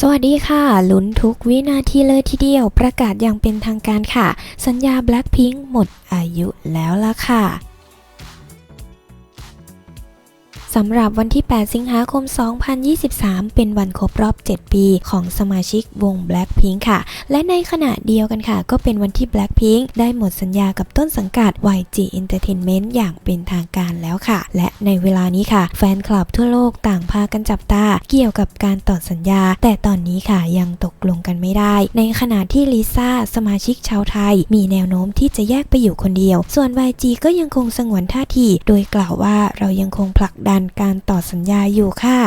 สวัสดีค่ะ ลุ้นทุกวินาทีเลยทีเดียวประกาศอย่างเป็นทางการค่ะ สัญญา Blackpink หมดอายุแล้วล่ะค่ะ สำหรับวันที่ 8 สิงหาคม 2023 เป็นวันครบรอบ 7 ปีของสมาชิกวง Blackpink ค่ะ และในขณะเดียวกันค่ะ ก็เป็นวันที่ Blackpink ได้หมดสัญญากับต้นสังกัด YG Entertainment อย่างเป็นทางการแล้วค่ะ และในเวลานี้ค่ะ แฟนคลับทั่วโลกต่างพากันจับตา เกี่ยวกับการต่อสัญญา แต่ตอนนี้ค่ะยังตกลงกันไม่ได้ ในขณะที่ลิซ่าสมาชิกชาวไทย มีแนวโน้มที่จะแยกไปอยู่คนเดียว ส่วน YG ก็ยังคงสงวนท่าที โดยกล่าวว่าเรายังคงผลักดันการต่อสัญญาอยู่ค่ะ